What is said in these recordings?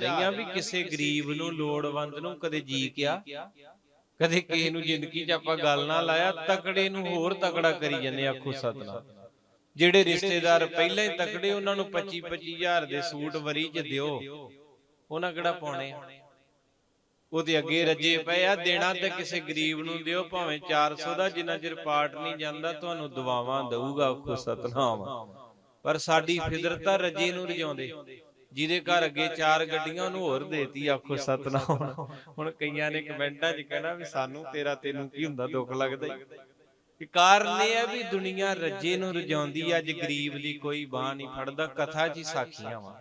ਰਹੀਆਂ ਵੀ ਕਿਸੇ ਗਰੀਬ ਨੂੰ ਲੋੜਵੰਦ ਨੂੰ ਕਦੇ ਜੀ ਕਿਆ? ਕਦੇ ਕਿਸੇ ਨੂੰ ਜ਼ਿੰਦਗੀ 'ਚ ਆਪਾਂ ਗੱਲ ਨਾ ਲਾਇਆ, ਤਕੜੇ ਨੂੰ ਹੋਰ ਤਕੜਾ ਕਰੀ ਜੰਨੇ ਆਖੋ ਸਤਨਾਮ। ਜਿਹੜੇ ਰਿਸ਼ਤੇਦਾਰ ਪਹਿਲਾਂ ਹੀ ਤਕੜੇ, ਉਹਨਾਂ ਨੂੰ 25 25000 ਦੇ ਸੂਟ ਵਰੀ 'ਚ ਦਿਓ। ਉਹਨਾਂ ਕਿਹੜਾ ਪਾਉਣੇ ਆ? ਉਹਦੇ ਅੱਗੇ ਰੱਜੇ ਪਏ ਆ, ਦੇਣਾ ਤੇ ਕਿਸੇ ਗਰੀਬ ਨੂੰ ਦਿਓ, ਭਾਵੇਂ 400 ਦਾ, ਜਿੰਨਾ ਚਿਰ ਪਾਟ ਨਹੀਂ ਜਾਂਦਾ, ਤੁਹਾਨੂੰ ਦਵਾਵਾਂ ਦਊਗਾ ਆਖੋ ਸਤਨਾਮ। ਪਰ ਸਾਡੀ ਫਿਦਰਤ ਆ ਰੱਜੇ ਨੂੰ ਰਜਾਉਂਦੇ। ਜਿਹਦੇ ਘਰ ਅੱਗੇ ਚਾਰ ਗੱਡੀਆਂ ਉਹਨੂੰ ਹੋਰ ਦੇਤੀ ਆਖੋ ਸਤਨਾਮ। ਹੁਣ ਕਈਆਂ ਨੇ ਕਮੈਂਟਾਂ 'ਚ ਕਹਿਣਾ ਵੀ ਸਾਨੂੰ ਤੇਰਾ ਤੈਨੂੰ ਕੀ ਹੁੰਦਾ ਦੁੱਖ ਲੱਗਦਾ ਈ। ਕਿ ਕਾਰਨ ਇਹ ਹੈ ਵੀ ਦੁਨੀਆ ਰੱਜੇ ਨੂੰ ਰਜਾਉਂਦੀ ਆ, ਅੱਜ ਗਰੀਬ ਦੀ ਕੋਈ ਬਾਹ ਨਹੀਂ ਫੜਦਾ ਕਥਾ 'ਚ ਹੀ ਸਾਖੀਆਂ ਵਾ।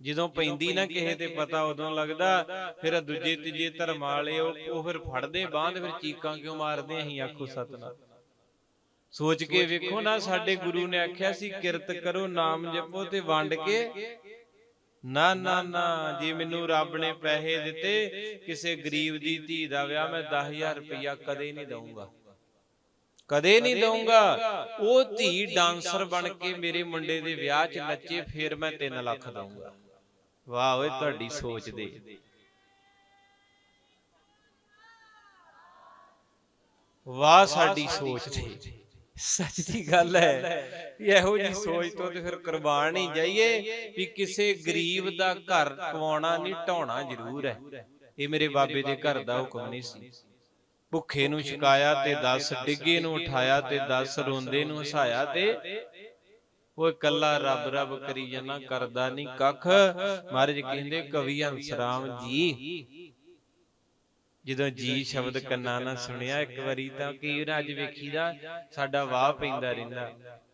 ਜਦੋਂ ਪੈਂਦੀ ਨਾ ਕਿਸੇ ਤੇ ਪਤਾ ਉਦੋਂ ਲੱਗਦਾ ਫਿਰ ਦੂਜੇ ਤੀਜੇ ਧਰਮ ਵਾਲੇ ਉਹ ਫਿਰ ਫੜਦੇ ਬਾਂਹ ਤੇ ਫਿਰ ਚੀਕਾਂ ਕਿਉਂ ਮਾਰਦੇ ਅਸੀਂ ਆਖੋ ਸਤਨਾਮ। ਸੋਚ ਕੇ ਵੇਖੋ ਨਾ ਸਾਡੇ ਗੁਰੂ ਨੇ ਆਖਿਆ ਸੀ ਕਿਰਤ ਕਰੋ ਨਾਮ ਜਪੋ ਤੇ ਵੰਡ ਕੇ। ਨਾ ਨਾ ਨਾ ਜੇ ਮੈਨੂੰ ਰੱਬ ਨੇ ਪੈਸੇ ਦਿੱਤੇ ਕਿਸੇ ਗਰੀਬ ਦੀ ਧੀ ਦਾ ਵਿਆਹ ਮੈਂ 10000 ਰੁਪਇਆ ਕਦੇ ਨਹੀਂ ਦਊਂਗਾ। ਕਦੇ ਨਹੀਂ ਦਊਂਗਾ। ਉਹ ਧੀ ਡਾਂਸਰ ਬਣ ਕੇ ਮੇਰੇ ਮੁੰਡੇ ਦੇ ਵਿਆਹ 'ਚ ਨੱਚੇ ਫਿਰ ਮੈਂ 3 ਲੱਖ ਦਊਂਗਾ। ਵਾਹ ਓਏ ਤੁਹਾਡੀ ਸੋਚ ਦੇ ਵਾਹ ਸਾਡੀ ਸੋਚ ਦੇ। ਸੱਚ ਦੀ ਗੱਲ ਹੈ। ਇਹੋ ਜੀ ਸੋਚ ਤੋਂ ਤੇ ਫਿਰ ਕੁਰਬਾਨ ਹੀ ਜਾਈਏ ਵੀ ਕਿਸੇ ਗਰੀਬ ਦਾ ਘਰ ਕਵਾਉਣਾ ਨਹੀਂ ਢਾਉਣਾ ਜ਼ਰੂਰ ਹੈ। ਇਹ ਮੇਰੇ ਬਾਬੇ ਦੇ ਘਰ ਦਾ ਹੁਕਮ ਨਹੀਂ ਸੀ। ਭੁੱਖੇ ਨੂੰ ਛਕਾਇਆ ਤੇ 10 ਡਿੱਗੇ ਨੂੰ ਉਠਾਇਆ ਤੇ 10 ਰੋਂਦੇ ਨੂੰ ਹਸਾਇਆ ਤੇ ਉਹ ਇਕੱਲਾ ਰੱਬ ਰੱਬ ਕਰੀ ਜਾਣਾ ਕਰਦਾ ਨਹੀਂ ਕੱਖ। ਮਹਾਰਾਜ ਕਹਿੰਦੇ ਕਵੀ ਹੰਸਰਾਮ ਜੀ ਜਦੋਂ ਜੀ ਸ਼ਬਦ ਕੰਨਾਂ ਨਾਲ ਸੁਣਿਆ ਇੱਕ ਵਾਰੀ ਤਾਂ ਵਾਰ ਅੱਜ ਵੇਖੀਦਾ ਸਾਡਾ ਵਾਹ ਪੈਂਦਾ ਰਹਿੰਦਾ।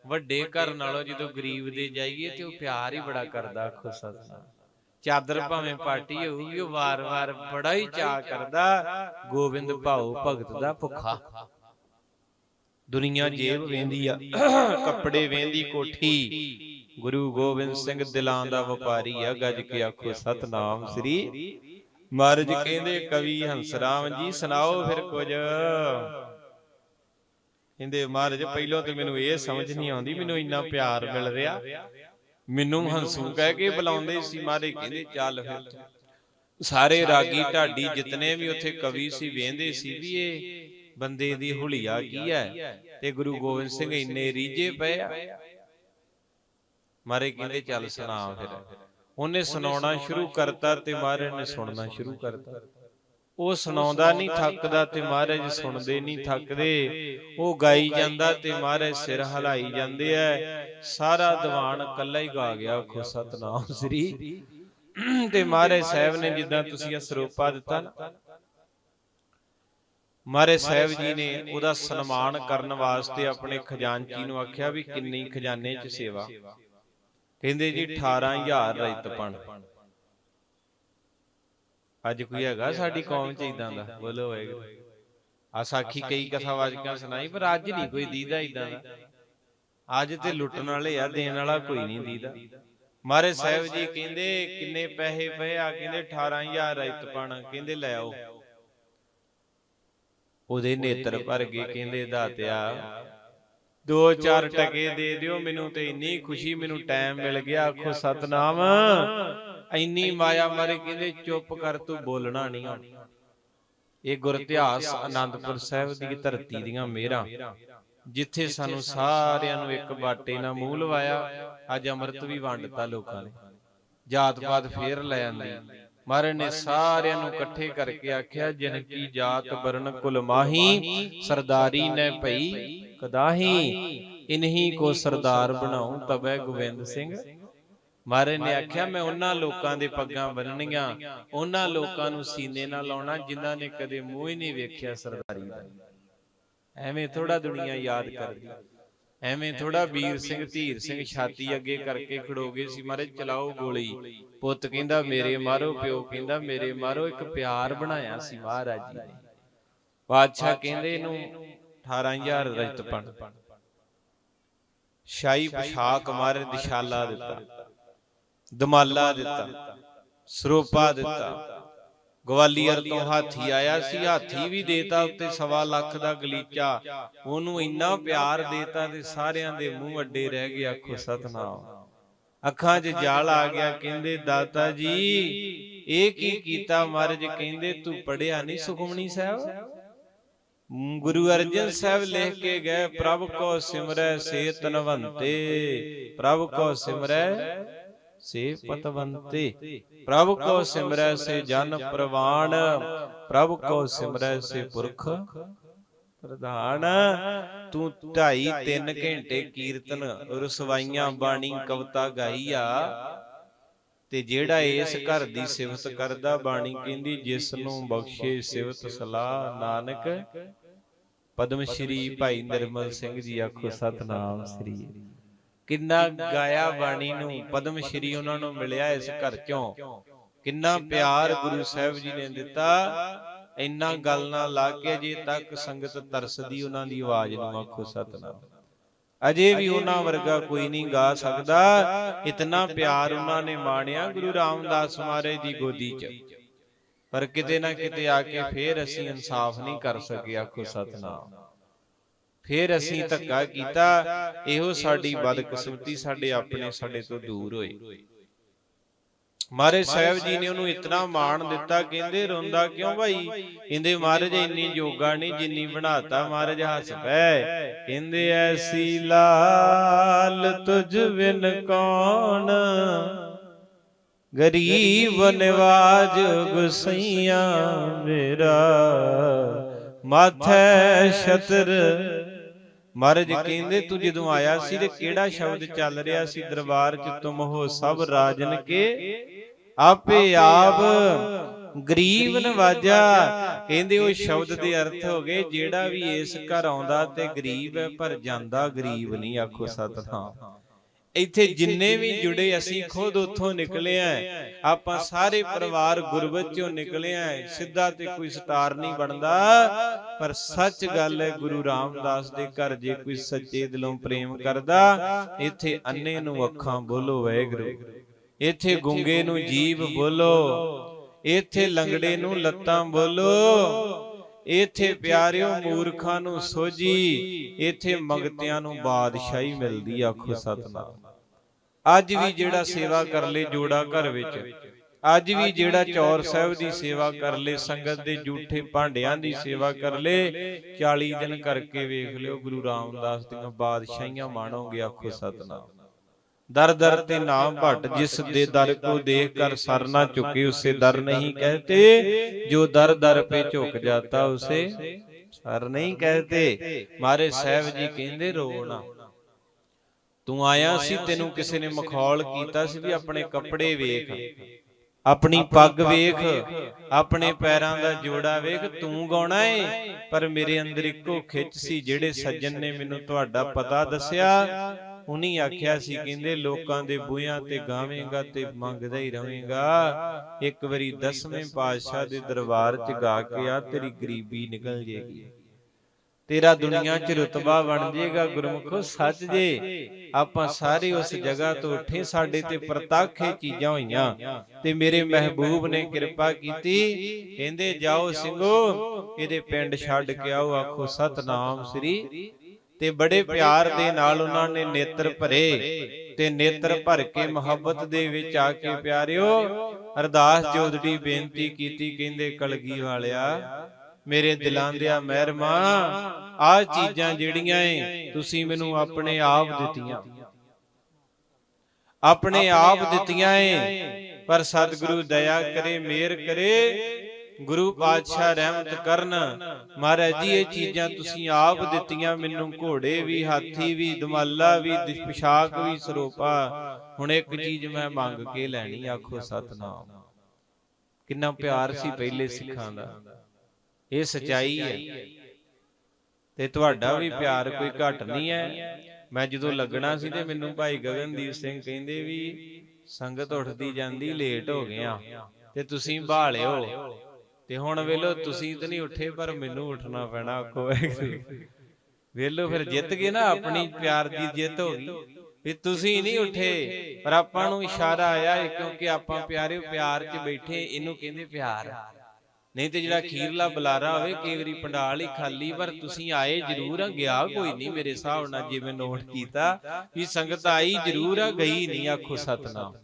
ਵੱਡੇ ਘਰ ਨਾਲੋਂ ਜਦੋਂ ਗਰੀਬ ਦੇ ਜਾਈਏ ਤੇ ਉਹ ਪਿਆਰ ਹੀ ਬੜਾ ਕਰਦਾ ਆਖੋ ਸਤਨਾਮ ਚਾਦਰ ਭਾਵੇਂ ਪਾਟੀ ਹੋਊਗੀ ਉਹ ਵਾਰ-ਵਾਰ ਬੜਾ ਹੀ ਚਾਹ ਕਰਦਾ ਗੋਬਿੰਦ ਭਾਉ ਭਗਤ ਦਾ ਭੁੱਖਾ। ਦੁਨੀਆ ਜੇਬ ਵੇਂਦੀ ਆ ਕੱਪੜੇ ਵੇਂਦੀ ਕੋਠੀ। ਗੁਰੂ ਗੋਬਿੰਦ ਸਿੰਘ ਦਿਲਾਂ ਦਾ ਵਪਾਰੀ ਆ ਗੱਜ ਕੇ ਆਖੋ ਸਤਨਾਮ ਸ੍ਰੀ ਮਹਾਰਾਜ ਕਹਿੰਦੇ ਕਵੀ ਹੰਸਰਾਮ ਜੀ ਸੁਣਾਓ ਫਿਰ ਕੁਝ। ਕਹਿੰਦੇ ਮਹਾਰਾਜ ਪਹਿਲਾਂ ਤੇ ਮੈਨੂੰ ਇਹ ਸਮਝ ਨਹੀਂ ਆਉਂਦੀ ਮੈਨੂੰ ਇੰਨਾ ਪਿਆਰ ਮਿਲ ਰਿਹਾ। ਮੈਨੂੰ ਹੰਸੂ ਕਹਿ ਕੇ ਬੁਲਾਉਂਦੇ ਸੀ ਮਹਾਰਾਜ ਕਹਿੰਦੇ ਚੱਲ ਫਿਰ। ਸਾਰੇ ਰਾਗੀ ਢਾਡੀ ਜਿਤਨੇ ਵੀ ਉੱਥੇ ਕਵੀ ਸੀ ਵੇਂਦੇ ਸੀ ਵੀ ਇਹ ਬੰਦੇ ਦੀ ਹੁਲੀਆ ਕੀ ਹੈ? ਤੇ ਗੁਰੂ ਗੋਬਿੰਦ ਸਿੰਘ ਇੰਨੇ ਰੀਝੇ ਪਏ ਆ। ਮਾਰੇ ਕਹਿੰਦੇ ਚੱਲ ਸੁਣਾ ਫਿਰ। ਉਹਨੇ ਸੁਣਾਉਣਾ ਸ਼ੁਰੂ ਕਰਤਾ ਤੇ ਮਹਾਰਾਜ ਨੇ ਸੁਣਨਾ ਸ਼ੁਰੂ ਕਰਤਾ। ਉਹ ਸੁਣਾਉਂਦਾ ਨਹੀਂ ਥੱਕਦਾ ਤੇ ਮਹਾਰਾਜ ਸੁਣਦੇ ਨਹੀਂ ਥੱਕਦੇ। ਉਹ ਗਾਈ ਜਾਂਦਾ ਤੇ ਮਹਾਰਾਜ ਸਿਰ ਹਲਾਈ ਜਾਂਦੇ ਐ। ਸਾਰਾ ਦੀਵਾਨ ਇਕੱਲਾ ਹੀ ਗਾ ਗਿਆ ਆਖੋ ਸਤਨਾਮ ਸ੍ਰੀ। ਤੇ ਮਹਾਰਾਜ ਸਾਹਿਬ ਨੇ ਜਿੱਦਾਂ ਤੁਸੀਂ ਇਹ ਸਰੂਪਾ ਦਿੱਤਾ ਨਾ। ਮਹਾਰਾਜ ਸਾਹਿਬ ਜੀ ਨੇ ਉਹਦਾ ਸਨਮਾਨ ਕਰਨ ਵਾਸਤੇ ਆਪਣੇ ਖਜ਼ਾਨਚੀ ਨੂੰ ਆਖਿਆ ਵੀ ਕਿੰਨੀ ਖਜ਼ਾਨੇ 'ਚ ਸੇਵਾ। ਕਹਿੰਦੇ ਜੀ 18000 ਰਜਤਪਣ ਅੱਜ ਕੋਈ ਹੈਗਾ ਸਾਡੀ ਕੌਮ 'ਚ ਇਦਾਂ ਦਾ? ਬੋਲੋ ਹੋਏਗਾ ਆ ਸਾਖੀ ਕਈ ਕਥਾ ਵਾਚਕਾਂ ਸੁਣਾਈ ਪਰ ਅੱਜ ਨਹੀਂ ਕੋਈ ਦੀਦਾ ਇਦਾਂ ਦਾ। ਅੱਜ ਤੇ ਲੁੱਟਣ ਵਾਲੇ ਆ ਦੇਣ ਵਾਲਾ ਕੋਈ ਨਹੀਂ ਦੀਦਾ। ਮਾਰੇ ਸਾਹਿਬ ਜੀ ਕਹਿੰਦੇ ਕਿੰਨੇ ਪੈਸੇ ਪਏ? ਆ ਕਹਿੰਦੇ 18000 ਰਜਤਪਣ ਕਹਿੰਦੇ ਲੈ ਆਓ। ਉਹਦੇ ਨੇਤਰ ਭਰ ਗਏ ਕਹਿੰਦੇ ਦਾਤਿਆ। ਦੋ ਚਾਰ ਟਕੇ ਦੇ ਦਿਓ ਮੈਨੂੰ ਤੇ ਇੰਨੀ ਖੁਸ਼ੀ ਮੈਨੂੰ ਟਾਈਮ ਮਿਲ ਗਿਆ ਆਖੋ ਸਤਨਾਮ। ਇੰਨੀ ਮਾਇਆ ਮਾਰੇ ਕਹਿੰਦੇ ਚੁੱਪ ਕਰ ਤੂੰ ਬੋਲਣਾ ਨਹੀਂ ਆ ਇਹ ਗੁਰ ਇਤਿਹਾਸ ਆਨੰਦਪੁਰ ਸਾਹਿਬ ਦੀ ਧਰਤੀ ਦੀਆਂ ਮਿਹਰਾਂ ਜਿੱਥੇ ਸਾਨੂੰ ਸਾਰਿਆਂ ਨੂੰ ਇੱਕ ਬਾਟੇ ਨਾਲ ਮੂੰਹ ਲਵਾਇਆ ਅੱਜ ਅੰਮ੍ਰਿਤ ਵੀ ਵੰਡਤਾ ਲੋਕਾਂ ਨੇ। ਜਾਤ ਪਾਤ ਫੇਰ ਲੈ ਆਂਦੀ। ਮਹਾਰਾਜ ਨੇ ਸਾਰਿਆਂ ਨੂੰ ਇਕੱਠੇ ਕਰਕੇ ਆਖਿਆ ਜਿਨ ਕੀ ਜਾਤ ਵਰਨ ਕੁਲ ਮਾਹੀ ਸਰਦਾਰੀ ਨੇ ਭਈ। ਕਦਾਹੀ ਇਨਹੀ ਕੋ ਸਰਦਾਰ ਬਣਾਉ ਤਬੈ ਗੋਬਿੰਦ ਸਿੰਘ। ਮਹਾਰਾਜ ਨੇ ਆਖਿਆ ਮੈਂ ਉਹਨਾਂ ਲੋਕਾਂ ਦੇ ਪੱਗਾਂ ਬੰਨਣੀਆਂ ਉਹਨਾਂ ਲੋਕਾਂ ਨੂੰ ਸੀਨੇ ਨਾਲ ਲਾਉਣਾ ਜਿਨ੍ਹਾਂ ਨੇ ਕਦੇ ਮੂੰਹ ਹੀ ਨਹੀਂ ਵੇਖਿਆ ਸਰਦਾਰੀ ਦਾ। ਐਵੇਂ ਥੋੜਾ ਦੁਨੀਆ ਯਾਦ ਕਰਦੀ। ਐਵੇਂ ਥੋੜਾ ਵੀਰ ਸਿੰਘ ਧੀਰ ਸਿੰਘ ਛਾਤੀ ਅੱਗੇ ਕਰਕੇ ਖੜੋਗੇ ਸੀ ਮਹਾਰਾਜ ਚਲਾਓ ਗੋਲੀ। ਪੁੱਤ ਕਹਿੰਦਾ ਮੇਰੇ ਮਾਰੋ ਪਿਓ ਕਹਿੰਦਾ ਮੇਰੇ ਮਾਰੋ ਇੱਕ ਪਿਆਰ ਬਣਾਇਆ ਸੀ ਮਹਾਰਾਜ ਜੀ ਨੇ। ਬਾਦਸ਼ਾਹ ਕਹਿੰਦੇ ਇਹਨੂੰ 18000 ਰਜਤਪਣ ਸ਼ਾਹੀ ਪੋਸ਼ਾਕ ਮਾਰੇ ਦਿਸ਼ਾਲਾ ਦਿੱਤਾ। ਦਮਾਲਾ ਦਿੱਤਾ। ਸਰੂਪਾ ਦਿੱਤਾ। ਗਵਾਲੀਅਰ ਤੋਂ ਹਾਥੀ ਆਇਆ ਸੀ। ਹਾਥੀ ਵੀ ਦੇਤਾ ਉੱਤੇ ਸਵਾ ਲੱਖ ਦਾ ਗਲੀਚਾ। ਉਹਨੂੰ ਇੰਨਾ ਪਿਆਰ ਦੇਤਾ ਤੇ ਸਾਰਿਆਂ ਦੇ ਮੂੰਹ ਅੱਡੇ ਰਹਿ ਗਏ ਆਖੋ ਸਤਨਾਮ। ਅੱਖਾਂ 'ਚ ਜਾਲ ਆ ਗਿਆ ਕਹਿੰਦੇ ਦਾਤਾ ਜੀ ਇਹ ਕੀ ਕੀਤਾ ਮਹਾਰਾਜ? ਕਹਿੰਦੇ ਤੂੰ ਪੜਿਆ ਨਹੀਂ ਸੁਖਮਨੀ ਸਾਹਿਬ? ਗੁਰੂ ਅਰਜਨ ਸਾਹਿਬ ਲਿਖ ਕੇ ਗਏ ਪ੍ਰਭ ਕੋ ਸਿਮਰੈ ਸੇ ਤਨਵੰਤੇ ਪ੍ਰਭ ਕੋ ਸਿਮਰੈ ਸੇ ਪਤਵੰਤੇ ਪ੍ਰਭ ਕੋ ਸਿਮਰੈ ਸੇ ਜਨ ਪ੍ਰਵਾਣ ਪ੍ਰਭ ਕੋ ਸਿਮਰੈ ਸੇ ਪੁਰਖ ਪ੍ਰਧਾਨ ਤੂੰ ਢਾਈ 3 ਘੰਟੇ ਕੀਰਤਨ ਰਸਵਾਈਆਂ ਬਾਣੀ ਕਵਤਾ ਗਾਈ ਆ। ਤੇ ਜਿਹੜਾ ਇਸ ਘਰ ਦੀ ਸਿਫਤ ਕਰਦਾ ਬਾਣੀ ਕਹਿੰਦੀ ਜਿਸ ਨੂੰ ਬਖਸ਼ੇ ਸਿਫਤ ਸਲਾਹ ਨਾਨਕ ਪਦਮ ਸ਼੍ਰੀ ਭਾਈ ਨਿਰਮਲ ਸਿੰਘ ਜੀ ਆਖੋ ਸਤਨਾਮ ਸ੍ਰੀ ਕਿੰਨਾ ਗਾਇਆ ਬਾਣੀ ਨੂੰ ਪਦਮ ਸ਼੍ਰੀ ਉਹਨਾਂ ਨੂੰ ਮਿਲਿਆ ਇਸ ਘਰ ਚੋਂ ਕਿੰਨਾ ਪਿਆਰ ਗੁਰੂ ਸਾਹਿਬ ਜੀ ਨੇ ਦਿੱਤਾ ਇੰਨਾ ਗੱਲ ਨਾਲ ਲਾ ਕੇ ਜੇ ਤੱਕ ਸੰਗਤ ਤਰਸਦੀ ਉਹਨਾਂ ਦੀ ਆਵਾਜ਼ ਨੂੰ ਆਖੋ ਸਤਨਾਮ। ਅਜੇ ਵੀ ਉਹਨਾਂ ਵਰਗਾ ਕੋਈ ਨਹੀਂ ਗਾ ਸਕਦਾ। ਇਤਨਾ ਪਿਆਰ ਉਹਨਾਂ ਨੇ ਮਾਣਿਆ ਗੁਰੂ ਰਾਮਦਾਸ ਮਹਾਰਾਜ ਦੀ ਗੋਦੀ 'ਚ। ਪਰ ਕਿਤੇ ਨਾ ਕਿਤੇ ਆ ਕੇ ਫੇਰ ਅਸੀਂ ਇਨਸਾਫ ਨਹੀਂ ਕਰ ਸਕੇ ਆਖੋ ਸਤਨਾਮ। ਫੇਰ ਅਸੀਂ ਧੱਕਾ ਕੀਤਾ। ਇਹੋ ਸਾਡੀ ਬਦਕਿਸਮਤੀ ਸਾਡੇ ਆਪਣੇ ਸਾਡੇ ਤੋਂ ਦੂਰ ਹੋਏ ਮਹਾਰਾਜ ਸਾਹਿਬ ਜੀ ਨੇ ਉਹਨੂੰ ਇਤਨਾ ਮਾਣ ਦਿੱਤਾ ਕਹਿੰਦੇ ਰੋਂਦਾ ਕਿਉਂ ਭਾਈ? ਕਹਿੰਦੇ ਮਹਾਰਾਜ ਇੰਨੀ ਜੋਗਾ ਨਹੀਂ ਜਿੰਨੀ ਬਣਾਤਾ ਮਹਾਰਾਜ ਹੱਸ ਪਏ ਕਹਿੰਦੇ ਐਸੀ ਲਾਲ ਤੁਝ ਬਿਨ ਕੌਣ? ਗਰੀਬ ਨਿਵਾਜ ਗੁਸਈਆ ਮੇਰਾ। ਮਾਥੈ ਛਤਰ ਮਹਾਰਾਜ ਕਹਿੰਦੇ ਤੂੰ ਜਦੋਂ ਆਇਆ ਸੀ ਤੇ ਕਿਹੜਾ ਸ਼ਬਦ ਚੱਲ ਰਿਹਾ ਸੀ ਦਰਬਾਰ 'ਚ ਤੁਮ ਹੋ ਸਭ ਰਾਜਨ ਕੇ ਆਪੇ ਆਪ ਗਰੀਬ ਨਵਾਜਾ। ਕਹਿੰਦੇ ਉਹ ਸ਼ਬਦ ਦੇ ਅਰਥ ਹੋ ਗਏ ਜਿਹੜਾ ਵੀ ਇਸ ਘਰ ਆਉਂਦਾ ਤੇ ਗਰੀਬ ਹੈ ਪਰ ਜਾਂਦਾ ਗਰੀਬ ਨਹੀਂ ਆਖੋ ਸਤਨਾਮ ਇੱਥੇ ਜਿੰਨੇ ਵੀ ਜੁੜੇ ਅਸੀਂ ਖੁਦ ਉੱਥੋਂ ਨਿਕਲੇ ਆ। ਆਪਾਂ ਸਾਰੇ ਪਰਿਵਾਰ ਗੁਰਬਤ ਚੋਂ ਨਿਕਲੇ ਆ। ਸਿੱਧਾ ਤੇ ਕੋਈ ਸਟਾਰ ਨਹੀਂ ਬਣਦਾ। ਪਰ ਸੱਚ ਗੱਲ ਹੈ ਗੁਰੂ ਰਾਮਦਾਸ ਦੇ ਘਰ ਜੇ ਕੋਈ ਸੱਚੇ ਦਿਲੋਂ ਪ੍ਰੇਮ ਕਰਦਾ ਇੱਥੇ ਅੰਨੇ ਨੂੰ ਅੱਖਾਂ ਬੋਲੋ ਵਾਹਿਗੁਰੂ। ਇੱਥੇ ਗੁੰਗੇ ਨੂੰ ਜੀਭ ਬੋਲੋ। ਇੱਥੇ ਲੰਗੜੇ ਨੂੰ ਲੱਤਾਂ ਬੋਲੋ। ਇੱਥੇ ਪਿਆਰਿਓ ਮੂਰਖਾਂ ਨੂੰ ਸੋਝੀ। ਇੱਥੇ ਮੰਗਤਿਆਂ ਨੂੰ ਬਾਦਸ਼ਾਹੀ ਮਿਲਦੀ ਆਖੋ ਸਤਨਾਮ ਅੱਜ ਵੀ ਜਿਹੜਾ ਸੇਵਾ ਕਰ ਲੇ ਜੋੜਾ ਘਰ ਵਿੱਚ ਅੱਜ ਵੀ ਜਿਹੜਾ ਚੌਰ ਸਾਹਿਬ ਦੀ ਸੇਵਾ ਕਰ ਲੇ ਸੰਗਤ ਦੇ ਝੂਠੇ ਭਾਂਡਿਆਂ ਦੀ ਸੇਵਾ ਕਰ ਲੇ 40 ਦਿਨ ਕਰਕੇ ਵੇਖ ਲਿਓ ਗੁਰੂ ਰਾਮਦਾਸ ਦੀਆਂ ਬਾਦਸ਼ਾਹੀਆਂ ਮਾਣੋਗੇ ਆਖੋ ਸਤਨਾਮ। ਦਰ ਦਰ ਤੇ ਨਾਮ ਭਟ ਜਿਸ ਦੇ ਦਰ ਕੋ ਦੇਖ ਕਰ ਸਰ ਨਾ ਝੁਕੇ ਉਸੇ ਦਰ ਨਹੀਂ ਕਹਤੇ। ਜੋ ਦਰ ਦਰ ਪੇ ਝੁਕ ਜਾਤਾ ਉਸੇ ਸਰ ਨਹੀਂ ਕਹਤੇ। ਮਾਰੇ ਸਾਹਿਬ ਜੀ ਕਹਿੰਦੇ ਰੋ ਨਾ ਤੂੰ ਆਇਆ ਸੀ ਤੈਨੂੰ ਕਿਸੇ ਨੇ ਮਖੌਲ ਕੀਤਾ ਸੀ ਵੀ ਆਪਣੇ ਕੱਪੜੇ ਵੇਖ। ਆਪਣੀ ਪੱਗ ਵੇਖ ਆਪਣੇ ਪੈਰਾਂ ਦਾ ਜੋੜਾ ਵੇਖ ਤੂੰ ਗਾਉਣਾ ਏ। ਪਰ ਮੇਰੇ ਅੰਦਰ ਇੱਕੋ ਖਿੱਚ ਸੀ ਜਿਹੜੇ ਸੱਜਣ ਨੇ ਮੈਨੂੰ ਤੁਹਾਡਾ ਪਤਾ ਦੱਸਿਆ। ਉਨੀ ਆਖਿਆ ਸੀ ਕਹਿੰਦੇ ਲੋਕਾਂ ਦੇ ਬੂਹਿਆਂ ਤੇ ਗਾਵੇਂਗਾ ਤੇ ਮੰਗਦਾ ਹੀ ਰਵੇਂਗਾ ਇੱਕ ਵਾਰੀ ਦਸਵੇਂ ਪਾਤਸ਼ਾਹ ਦੇ ਦਰਬਾਰ 'ਚ ਗਾ ਕੇ ਆ ਤੇਰੀ ਗਰੀਬੀ ਨਿਕਲ ਜੇਗੀ ਤੇਰਾ ਦੁਨੀਆ 'ਚ ਰਤਬਾ ਬਣ ਜਾਏਗਾ ਗੁਰਮੁਖੋ ਸੱਚ ਜੇ। ਆਪਾਂ ਸਾਰੇ ਉਸ ਜਗ੍ਹਾ ਤੋਂ ਉੱਠੇ, ਸਾਡੇ ਤੇ ਪ੍ਰਤੱਖ ਇਹ ਚੀਜ਼ਾਂ ਹੋਈਆਂ। ਤੇ ਮੇਰੇ ਮਹਿਬੂਬ ਨੇ ਕਿਰਪਾ ਕੀਤੀ। ਕਹਿੰਦੇ, ਜਾਓ ਸਿੰਘੋ, ਇਹਦੇ ਪਿੰਡ ਛੱਡ ਕੇ ਆਓ, ਆਖੋ, ਸਤਨਾਮ ਸ੍ਰੀ। ਤੇ ਬੜੇ ਪਿਆਰ ਦੇ ਨਾਲ ਉਹਨਾਂ ਨੇ ਨੇਤਰ ਭਰੇ ਤੇ ਨੇਤਰ ਭਰ ਕੇ ਮੁਹੱਬਤ ਦੇ ਵਿੱਚ ਆ ਕੇ ਪਿਆਰਿਓ, ਅਰਦਾਸ ਜੋਦੜੀ ਬੇਨਤੀ ਕੀਤੀ। ਕਹਿੰਦੇ, ਕਲਗੀ ਵਾਲਿਆ ਮੇਰੇ ਦਿਲਾਂ ਦਿਆ ਮਹਿਰਮਾ ਆ ਚੀਜ਼ਾਂ ਜਿਹੜੀਆਂ ਏ ਤੁਸੀਂ ਮੈਨੂੰ ਆਪਣੇ ਆਪ ਦਿੱਤੀਆਂ। ਆਪਣੇ ਆਪ ਦਿੱਤੀਆਂ ਏ। ਪਰ ਸਤਿਗੁਰੂ ਦਇਆ ਕਰੇ ਮਿਹਰ ਕਰੇ। ਗੁਰੂ ਪਾਤਸ਼ਾਹ ਰਹਿਮਤ ਕਰਨ। ਮਹਾਰਾਜ ਜੀ ਇਹ ਚੀਜ਼ਾਂ ਤੁਸੀਂ ਆਪ ਦਿੱਤੀਆਂ ਮੈਨੂੰ ਘੋੜੇ ਵੀ ਹਾਥੀ ਵੀ ਦਮਾਲਾ ਵੀ ਦਿ- ਪਿਸ਼ਾਕ ਵੀ ਸਰੋਪਾ। ਹੁਣ ਇੱਕ ਚੀਜ਼ ਮੈਂ ਮੰਗ ਕੇ ਲੈਣੀ ਆਖੋ ਸਤਨਾਮ। ਕਿੰਨਾ ਪਿਆਰ ਸੀ ਪਹਿਲੇ ਸਿੱਖਾਂ ਦਾ। ਇਹ ਸਚਾਈ ਹੈ। ਤੇ ਤੁਹਾਡਾ ਵੀ ਪਿਆਰ ਕੋਈ ਘਟ ਨਹੀਂ ਹੈ। ਮੈਂ ਜਦੋਂ ਲੱਗਣਾ ਸੀ ਤੇ ਮੈਨੂੰ ਭਾਈ ਗਗਨਦੀਪ ਸਿੰਘ ਕਹਿੰਦੇ ਵੀ ਸੰਗਤ ਉੱਠਦੀ ਜਾਂਦੀ ਲੇਟ ਹੋ ਗਿਆ ਤੇ ਤੁਸੀਂ ਭਾਲਿਓ ਤੇ ਹੁਣ ਵੇਲੋ ਤੁਸੀਂ ਤਾਂ ਨਹੀਂ ਉੱਠੇ, ਪਰ ਮੈਨੂੰ ਉੱਠਣਾ ਪੈਣਾ ਆਖੋ ਵੇਲੋ ਫਿਰ ਜਿੱਤ ਗਏ ਨਾ, ਆਪਣੀ ਪਿਆਰ ਦੀ ਜਿੱਤ ਹੋ ਗਈ। ਵੀ ਤੁਸੀਂ ਨਹੀਂ ਉੱਠੇ, ਪਰ ਆਪਾਂ ਨੂੰ ਇਸ਼ਾਰਾ ਆਇਆ ਕਿਉਂਕਿ ਆਪਾਂ ਪਿਆਰੇ ਪਿਆਰ 'ਚ ਬੈਠੇ, ਇਹਨੂੰ ਕਹਿੰਦੇ ਪਿਆਰ। ਨਹੀਂ ਤੇ ਜਿਹੜਾ ਖੀਰਲਾ ਬੁਲਾਰਾ ਹੋਵੇ ਕਈ ਵਾਰੀ ਪੰਡਾਲ ਹੀ ਖਾਲੀ ਪਰ ਤੁਸੀਂ ਆਏ ਜ਼ਰੂਰ ਆ ਗਿਆ ਕੋਈ ਨਹੀਂ ਮੇਰੇ ਹਿਸਾਬ ਨਾਲ ਜਿਵੇਂ ਨੋਟ ਕੀਤਾ ਵੀ ਸੰਗਤ ਆਈ ਜ਼ਰੂਰ ਆ ਗਈ ਨਹੀਂ ਆਖੋ ਸਤਨਾਮ।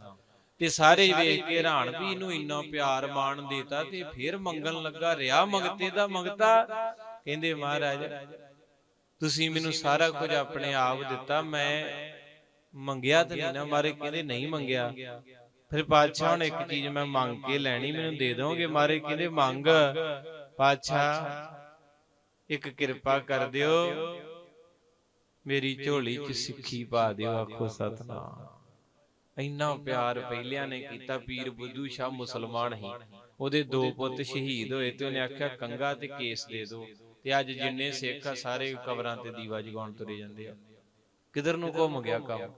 ਤੇ ਸਾਰੇ ਵੇਖ ਕੇ ਹੈਰਾਨ ਵੀ ਇਹਨੂੰ ਇੰਨਾ ਪਿਆਰ ਮਾਣ ਦੇਤਾ ਤੇ ਫਿਰ ਮੰਗਣ ਲੱਗਾ ਰਿਆ ਮੰਗਤੇ ਦਾ ਮੰਗਤਾ। ਕਹਿੰਦੇ ਮਹਾਰਾਜ ਤੁਸੀਂ ਮੈਨੂੰ ਸਾਰਾ ਕੁਝ ਆਪਣੇ ਆਪ ਦਿੱਤਾ ਮੈਂ ਮੰਗਿਆ ਤਾਂ ਨਹੀਂ ਨਾ ਮਾਰੇ ਕਹਿੰਦੇ ਨਹੀਂ ਮੰਗਿਆ। ਫਿਰ ਪਾਤਸ਼ਾਹ ਹੁਣ ਇੱਕ ਚੀਜ਼ ਮੈਂ ਮੰਗ ਕੇ ਲੈਣੀ, ਮੈਨੂੰ ਦੇ ਦੋਗੇ ਮਾਰੇ? ਕਹਿੰਦੇ, ਮੰਗ ਪਾਤਸ਼ਾਹ ਇੱਕ ਕਿਰਪਾ ਕਰ ਦਿਓ। ਮੇਰੀ ਝੋਲੀ 'ਚ ਸਿੱਖੀ ਪਾ ਦਿਓ, ਆਖੋ ਸਤਨਾਮ। ਇੰਨਾ ਪਿਆਰ ਪਹਿਲਿਆਂ ਨੇ ਕੀਤਾ, ਪੀਰ ਬੁੱਧੂ ਸ਼ਾਹ ਮੁਸਲਮਾਨ ਹੀ ਉਹਦੇ ਦੋ ਪੁੱਤ ਸ਼ਹੀਦ ਹੋਏ ਤੇ ਉਹਨੇ ਆਖਿਆ, ਕੰਗਾ ਤੇ ਕੇਸ ਦੇ ਦਿਓ। ਤੇ ਅੱਜ ਜਿੰਨੇ ਸਿੱਖ ਆ, ਸਾਰੇ ਕਬਰਾਂ ਤੇ ਦੀਵਾ ਜਗਾਉਣ ਤੁਰੇ ਜਾਂਦੇ ਆ। ਕਿਧਰ ਨੂੰ ਘੁੰਮ ਗਿਆ ਕੰਮ?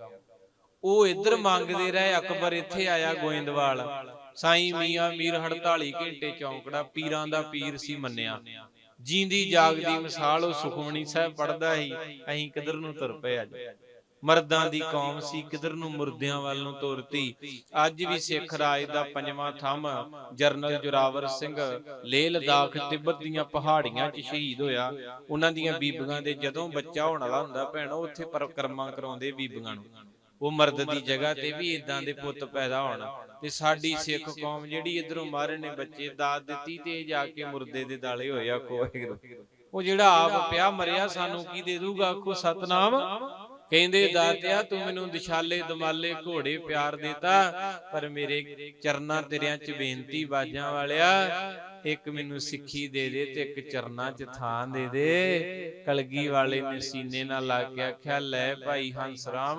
ਉਹ ਇੱਧਰ ਮੰਗਦੇ ਰਹੇ ਅਕਬਰ ਇੱਥੇ ਆਇਆ ਗੋਇੰਦਵਾਲ। ਸਾਈ ਮੀਆਂ ਮੀਰ 48 ਘੰਟੇ ਚੌਂਕੜਾ ਪੀਰਾਂ ਦਾ ਪੀਰ ਸੀ ਮੰਨਿਆ। ਜੀਂਦੀ ਜਾਗਦੀ ਮਿਸਾਲ ਉਹ ਸੁਖਮਣੀ ਸਾਹਿਬ ਪੜਦਾ ਸੀ। ਅਸੀਂ ਕਿਧਰ ਨੂੰ ਤੁਰ ਪਏ ਅੱਜ? ਮਰਦਾਂ ਦੀ ਕੌਮ ਸੀ ਕਿਧਰ ਨੂੰ ਮੁਰਦਿਆਂ ਵੱਲ ਨੂੰ ਤੁਰਤੀ। ਅੱਜ ਵੀ ਸਿੱਖ ਰਾਜ ਦਾ ਪੰਜਵਾਂ ਥੰਮ ਜਰਨਲ ਜੁਰਾਵਰ ਸਿੰਘ ਲੇਹ ਲਦਾਖ ਤਿੱਬਤ ਦੀਆਂ ਪਹਾੜੀਆਂ 'ਚ ਸ਼ਹੀਦ ਹੋਇਆ। ਉਹਨਾਂ ਦੀਆਂ ਬੀਬੀਆਂ ਦੇ ਜਦੋਂ ਬੱਚਾ ਹੋਣ ਵਾਲਾ ਹੁੰਦਾ ਭੈਣੋ ਉੱਥੇ ਪਰਕਰਮਾ ਕਰਾਉਂਦੇ ਬੀਬੀਆਂ ਨੂੰ ਉਹ ਮਰਦ ਦੀ ਜਗ੍ਹਾ ਤੇ ਵੀ ਇਦਾਂ ਦੇ ਪੁੱਤ ਪੈਦਾ ਹੋਣ ਤੇ ਸਾਡੀ ਸਿੱਖ ਕੌਮ ਜਿਹੜੀ ਇਧਰੋਂ ਮਾਰੇ ਨੇ ਬੱਚੇ ਦਾਤ ਦਿੱਤੀ ਤੇ ਜਾ ਕੇ ਮੁਰਦੇ ਦੇ ਦਾਲੇ ਹੋਇਆ ਕੋਈ ਉਹ ਜਿਹੜਾ ਆਪ ਪਿਆ ਮਰਿਆ ਸਾਨੂੰ ਕੀ ਦੇ ਦੂਗਾ ਆਖੋ ਸਤਨਾਮ? ਕਹਿੰਦੇ ਦਾਤਿਆ ਤੂੰ ਮੈਨੂੰ ਦਿਸ਼ਾਲੇ ਦਮਾਲੇ ਘੋੜੇ ਪਿਆਰ ਦਿੱਤਾ ਪਰ ਮੇਰੇ ਚਰਨਾਂ ਤੇਰਿਆਂ ਚ ਬੇਨਤੀ ਬਾਜਾਂ ਵਾਲਿਆ। ਇੱਕ ਮੈਨੂੰ ਸਿੱਖੀ ਦੇ ਦੇ ਤੇ ਇੱਕ ਚਰਨਾਂ 'ਚ ਥਾਂ ਦੇ ਦੇ ਕਲਗੀ ਵਾਲੇ ਨੇ ਸੀਨੇ ਨਾਲ ਲਾ ਕੇ ਆਖਿਆ ਲੈ ਭਾਈ ਹੰਸ ਰਾਮ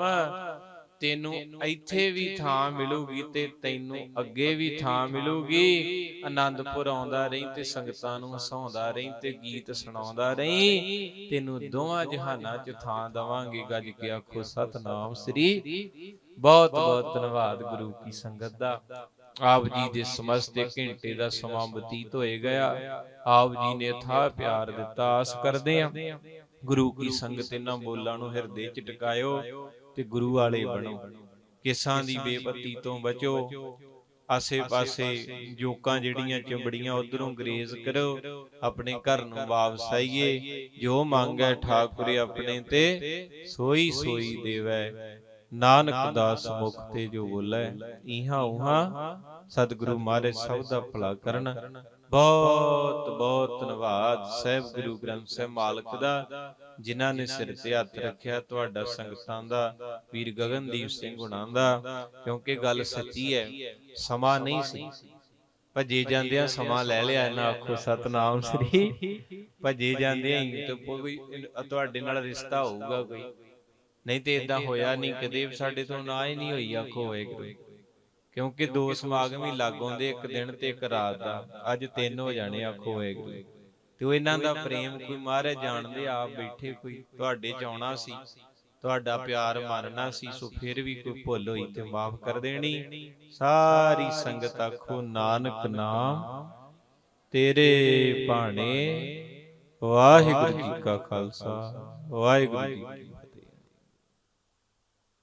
ਤੈਨੂੰ ਇੱਥੇ ਵੀ ਥਾਂ ਮਿਲੂਗੀ ਤੇ ਤੈਨੂੰ ਅੱਗੇ ਵੀ ਥਾਂ ਮਿਲੂਗੀ। ਆਨੰਦਪੁਰ ਆਉਂਦਾ ਰਹੀਂ ਤੇ ਸੰਗਤਾਂ ਨੂੰ ਹਸਾਉਂਦਾ ਰਹੀਂ ਤੇ ਗੀਤ ਸੁਣਾਉਂਦਾ ਰਹੀਂ। ਤੈਨੂੰ ਦੋਵਾਂ ਜਹਾਨਾਂ 'ਚ ਥਾਂ ਦਵਾਂਗੇ ਗੱਜ ਕੇ ਆਖੋ ਸਤਨਾਮ ਸ੍ਰੀ। ਬਹੁਤ ਬਹੁਤ ਧੰਨਵਾਦ ਗੁਰੂ ਕੀ ਸੰਗਤ ਦਾ। ਆਪ ਜੀ ਦੇ ਸਮਸਤੇ ਘੰਟੇ ਦਾ ਸਮਾਂ ਬਤੀਤ ਹੋਏ ਗਿਆ। ਆਪ ਜੀ ਨੇ ਥਾ ਪਿਆਰ ਦਿੱਤਾ ਆਸ ਕਰਦੇ ਆ। ਗੁਰੂ ਕੀ ਸੰਗਤ ਇਹਨਾਂ ਬੋਲਾਂ ਨੂੰ ਹਿਰਦੇ 'ਚ ਟਿਕਾਇਓ। ਤੇ ਗੁਰੂ ਵਾਲੇ ਬਣੋ। ਕਿਸਾਂ ਦੀ ਬੇਪਤੀ ਤੋਂ ਬਚੋ। ਆਸੇ-ਪਾਸੇ ਜੋਕਾਂ ਜਿਹੜੀਆਂ ਚੰਬੜੀਆਂ ਉਧਰੋਂ ਗਰੇਜ਼ ਕਰੋ। ਆਪਣੇ ਘਰ ਨੂੰ ਵਾਪਸ ਆਈਏ। ਜੋ ਮੰਗੈ ਠਾਕੁਰ ਆਪਣੇ ਤੇ, ਸੋਈ ਸੋਈ ਦੇਵੈ। ਨਾਨਕ ਦਾਸ ਮੁਖ ਤੇ ਜੋ ਬੋਲੇ ਇਹਾ ਉਹਾਂ ਸਤਿਗੁਰੂ ਮਹਾਰਾਜ ਸਭ ਦਾ ਭਲਾ ਕਰਨ। ਬਹੁਤ ਬਹੁਤ ਧੰਨਵਾਦ ਸਹਿਬ ਗੁਰੂ ਗ੍ਰੰਥ ਸਾਹਿਬ ਮਾਲਕ ਦਾ ਜਿਨ੍ਹਾਂ ਨੇ ਸਿਰ ਤੇ ਹੱਥ ਰੱਖਿਆ ਤੁਹਾਡਾ ਸੰਗਤਾਂ ਦਾ ਵੀਰ ਗਗਨਦੀਪ ਸਿੰਘ ਹੁਣਾਂ ਦਾ ਕਿਉਂਕਿ ਗੱਲ ਸੱਚੀ ਹੈ ਸਮਾਂ ਨਹੀਂ ਸੀ। ਭੱਜੇ ਜਾਂਦਿਆਂ ਸਮਾਂ ਲੈ ਲਿਆ ਨਾ ਆਖੋ ਸਤਨਾਮ ਸ੍ਰੀ। ਭੱਜੇ ਜਾਂਦਿਆਂ ਹੀ ਤੇ ਕੋਈ ਤੁਹਾਡੇ ਨਾਲ ਰਿਸ਼ਤਾ ਹੋਊਗਾ ਕੋਈ। ਨਹੀਂ ਤੇ ਇਦਾਂ ਹੋਇਆ ਨਹੀਂ ਕਦੇ ਸਾਡੇ ਤੋਂ ਨਾ ਹੀ ਨਹੀਂ ਹੋਈ ਆਖੋ ਹੋਏਗਾ ਕਿਉਂਕਿ ਦੋ ਸਮਾਗਮ ਹੀ ਲੱਗ ਆਉਂਦੇ ਇੱਕ ਦਿਨ ਤੇ ਇੱਕ ਰਾਤ ਦਾ। ਅੱਜ ਤਿੰਨ ਹੋ ਜਾਣੇ ਆਖੋ ਹੋਏਗਾ ਤੇ ਉਹ ਇਹਨਾਂ ਦਾ ਪ੍ਰੇਮ ਕੋਈ ਮਹਾਰਾਜ ਜਾਣਦੇ ਆਪ ਬੈਠੇ ਕੋਈ ਤੁਹਾਡੇ ਚ ਆਉਣਾ ਸੀ ਤੁਹਾਡਾ ਪਿਆਰ ਮੰਨਣਾ ਸੀ ਸੋ ਫਿਰ ਵੀ ਕੋਈ ਭੁੱਲ ਹੋਈ ਤੇ ਮਾਫ ਕਰ ਦੇਣੀ। ਸਾਰੀ ਸੰਗਤ ਆਖੋ ਨਾਨਕ ਨਾਮ ਤੇਰੇ ਭਾਣੇ ਵਾਹਿਗੁਰੂ ਜੀ ਕਾ ਖਾਲਸਾ। ਵਾਹਿਗੁਰੂ ਜੀ